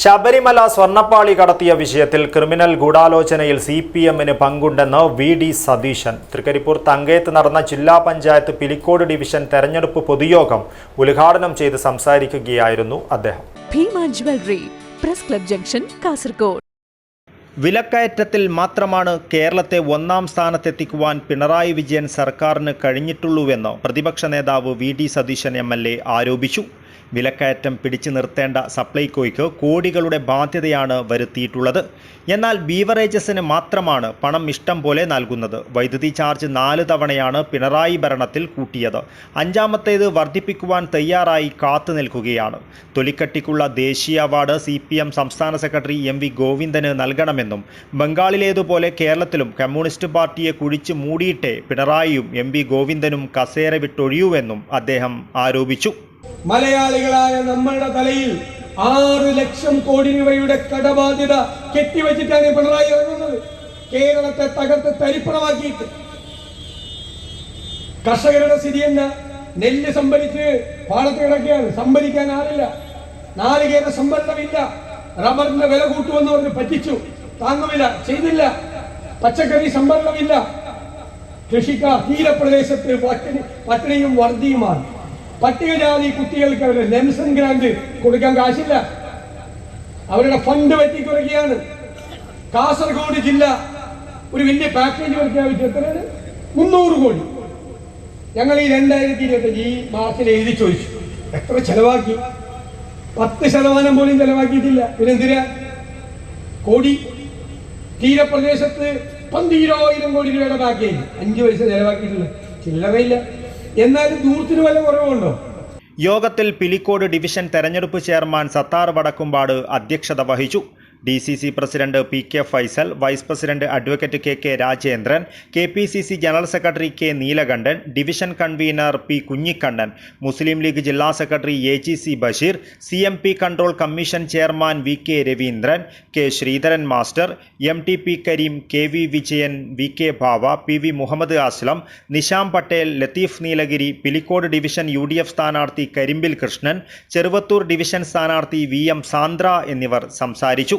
ശബരിമല സ്വർണപ്പാളി കടത്തിയ വിഷയത്തിൽ criminal ഗൂഢാലോചനയിൽ C P എമ്മിന് പങ്കുണ്ടെന്ന് വി ഡി സതീശൻ. തൃക്കരിപ്പൂർ തങ്കയത്ത് നടന്ന ജില്ലാ പഞ്ചായത്ത് പിലിക്കോട് ഡിവിഷൻ തെരഞ്ഞെടുപ്പ് പൊതുയോഗം ഉദ്ഘാടനം ചെയ്ത് സംസാരിക്കുകയായിരുന്നു അദ്ദേഹം. Bhima jewellery press club junction Kasaragod. വിലക്കയറ്റത്തിൽ മാത്രമാണ് കേരളത്തെ ഒന്നാം സ്ഥാനത്തെത്തിക്കുവാൻ പിണറായി വിജയൻ സർക്കാരിന് കഴിഞ്ഞിട്ടുള്ളൂവെന്ന് പ്രതിപക്ഷ നേതാവ് V D Satheesan M L A ആരോപിച്ചു. വിലക്കയറ്റം പിടിച്ചു നിർത്തേണ്ട സപ്ലൈകോയ്ക്ക് കോടികളുടെ ബാധ്യതയാണ് വരുത്തിയിട്ടുള്ളത്. എന്നാൽ ബീവറേജസിന് മാത്രമാണ് പണം ഇഷ്ടം പോലെ നൽകുന്നത്. വൈദ്യുതി ചാർജ് നാല് തവണയാണ് പിണറായി ഭരണത്തിൽ കൂട്ടിയത്. അഞ്ചാമത്തേത് വർദ്ധിപ്പിക്കുവാൻ തയ്യാറായി കാത്തു നിൽക്കുകയാണ്. തൊലിക്കട്ടിക്കുള്ള ദേശീയ അവാർഡ് സി സംസ്ഥാന സെക്രട്ടറി എം വി ഗോവിന്ദന് നൽകണമെന്നും ബംഗാളിലേതുപോലെ കേരളത്തിലും കമ്മ്യൂണിസ്റ്റ് പാർട്ടിയെ കുഴിച്ചു മൂടിയിട്ടേ പിണറായിയും എം വി ഗോവിന്ദനും കസേര വിട്ടൊഴിയൂവെന്നും അദ്ദേഹം ആരോപിച്ചു. മലയാളികളായ നമ്മളുടെ തലയിൽ ആറ് ലക്ഷം കോടി രൂപയുടെ കടബാധ്യത കെട്ടിവെച്ചിട്ടാണ് പിണറായി ഇറങ്ങുന്നത്. കേരളത്തെ തകർത്ത് തരിപ്പണമാക്കിയിട്ട്. കർഷകരുടെ സ്ഥിതി എന്താ? നെല്ല് സംഭരിച്ച് പാടത്ത് കിടക്കുകയാണ്. സംഭരിക്കാൻ ആളില്ല. നാളികേര സംഭരണമില്ല. റബ്ബറിന്റെ വില കൂട്ടുമെന്ന് പറഞ്ഞ് പറ്റിച്ചു. താങ്ങുമില്ല. ചെയ്തില്ല പച്ചക്കറി സംഭരണമില്ല. കൃഷിക്കാർ തീരപ്രദേശത്ത് പട്ടിണി പട്ടിണിയും വർദ്ധിയുമാണ് പട്ടികജാതി കുട്ടികൾക്ക് അവരുടെ ലെംസൺ ഗ്രാന്റ് കൊടുക്കാൻ കാശില്ല. അവരുടെ ഫണ്ട് വെട്ടിക്കുറയ്ക്കുകയാണ് കാസർഗോഡ് ജില്ല ഒരു വലിയ പാക്കേജ് പ്രഖ്യാപിച്ചു എത്രയാണ്? മുന്നൂറ് കോടി. ഞങ്ങൾ ഈ രണ്ടായിരത്തി ഇരുപത്തഞ്ച് ഈ മാർച്ചിൽ എഴുതി ചോദിച്ചു. എത്ര ചെലവാക്കി? പത്ത് ശതമാനം പോലും ചെലവാക്കിയിട്ടില്ല. പിന്നെന്തിനാ? കോടി. തീരപ്രദേശത്ത് പന്തിരായിരം കോടി രൂപയുടെ പാക്കേജ് അഞ്ച് പൈസ ചെലവാക്കിയിട്ടില്ല. ചില്ലറയില്ല. എന്നാലും ദൂരത്തിന് വല്ല കുറവുണ്ടോ? യോഗത്തിൽ പിലിക്കോട് ഡിവിഷൻ തെരഞ്ഞെടുപ്പ് ചെയർമാൻ സത്താർ വടക്കുംപാട് അധ്യക്ഷത വഹിച്ചു. D C C president P K Faisal vice president advocate K K Rajendran K P C C general secretary K Neelakandan division convener P Kunhikannan Muslim League ജില്ലാ secretary A G C Basheer C M P control commission chairman V K Raveendran K Sreedharan master M T P Kareem K V Vijayan V K Bhava P V Muhammad Aslam Nisham Patel Latheef Neelagiri Pilicode division U D F സ്ഥാനാർത്ഥി Karimbil Krishnan Cheruvathur division സ്ഥാനാർത്ഥി V M Sandra എന്നിവർ സംസാരിച്ചു.